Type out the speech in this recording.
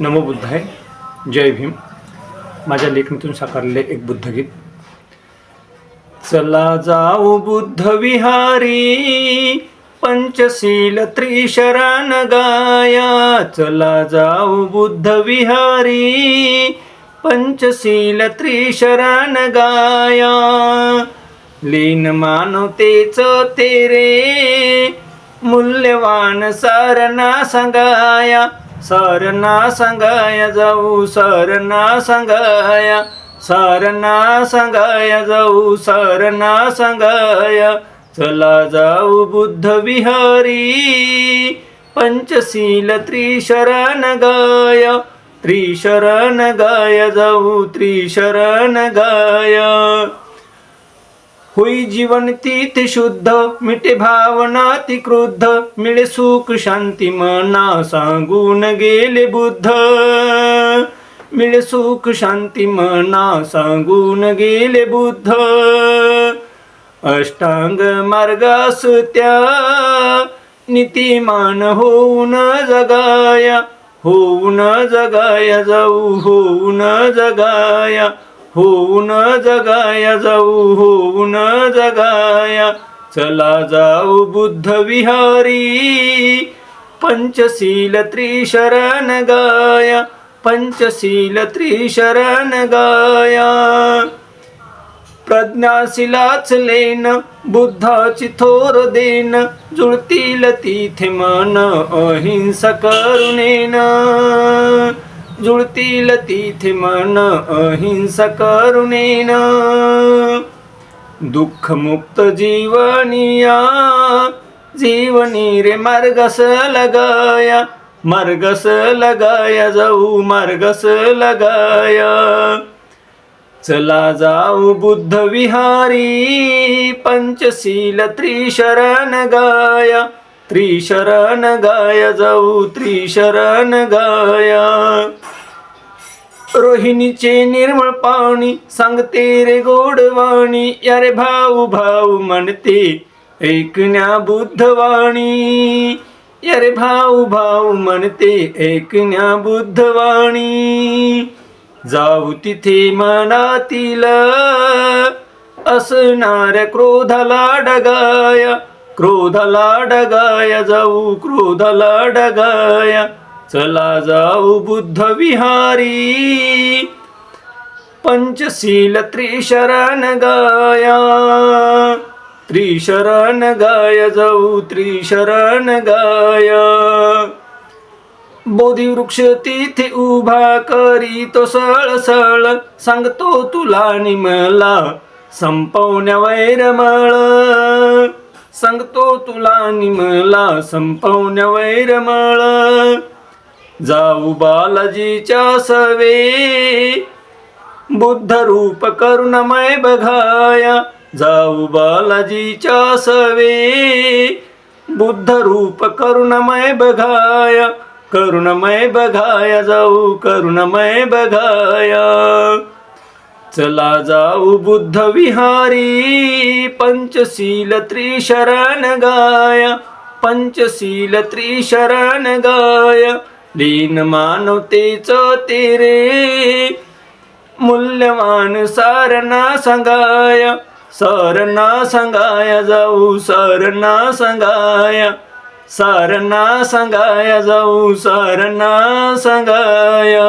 नमो बुद्धाय जय भीम. माझ्या लेखणीतून साकारलेले एक बुद्धगीत चला जाऊ बुद्ध विहारी पंचशील त्रिशरण गाया. चला जाऊ बुद्ध विहारी पंचशील त्रिशरण गाया. लीन मानवतेच तेरे मूल्यवान सारना सांगाया. सारना सांगाया जाऊ सारना सांगाया सारना सांगाया जाऊ सारना सांगाया चला जाऊ बुद्ध विहारी पंचशील त्रिशरण गाय त्रिशरण गाय जाऊ त्रिशरण गाय. होई जीवन तीत शुद्ध मिटे भावना ती क्रुद्ध मिळे सुख शांती मना सांगून गेले बुद्ध। मिळे सुख शांती मना सांगून गेले बुद्ध। अष्टांग मार्गास त्या नीतिमान होऊन जगाया होऊन जगाया जाऊ होऊन जगाया। होऊन जगाया जाऊ होऊन जगाया. चला जाऊ बुद्ध विहारी पंचशील त्रिशरण गाया पंचशील त्रिशरण गाया. प्रज्ञाशिलाच लेन बुद्धाची थोर देन जुळतील तिथे मन अहिंसा करुणेन. जुळतील तिथे मन अहिंसा करुणेन. दुःखमुक्त जीवनिया जीवनी रे मार्गस लगाया मार्गस लगाया जाऊ मार्गस लगाया. चला जाऊ बुद्ध विहारी पंचशील त्रिशरण गाया. त्रिशरण गाया जाऊ त्रिशरण गाया. रोहिणीचे निर्मळ पाणी सांगते रे गोडवाणी या रे भाऊ भाऊ म्हणते ऐकण्या बुद्धवाणी या रे भाऊ भाऊ म्हणते ऐकण्या बुद्धवाणी जाऊ तिथे मनातील असणाऱ्या क्रोधाला डगाया. क्रोधाला डगाया जाऊ क्रोधाला डगाया चला जाऊ बुद्ध विहारी पंचशील त्रिशरण गाया. त्रिशरण गाय जाऊ त्रिशरण गाया. बोधी वृक्ष तिथे उभा करी तो सळ सळ सांगतो तुला निमला संपवण्या वैरमळ. सांगतो तुला निमला मला संपवण्या वैरमळ जाऊ बालाजीच्या सवे. बुद्ध रूप करुणमय बघाया. जाऊ बालाजीच्या सवे. बुद्ध रूप करुणमय बघाया. करुणमय बघाया जाऊ करुणमय बघाया. चला जाऊ बुद्ध विहारी पंचशील त्रिशरण गाय पंचशील त्रिशरण गाय लीन मानवतेच तेरे मूल्यवान सारना सांगाया सारना सांगाया जाऊ सारना सांगाया सारना सांगाया जाऊ सारना सांगाया.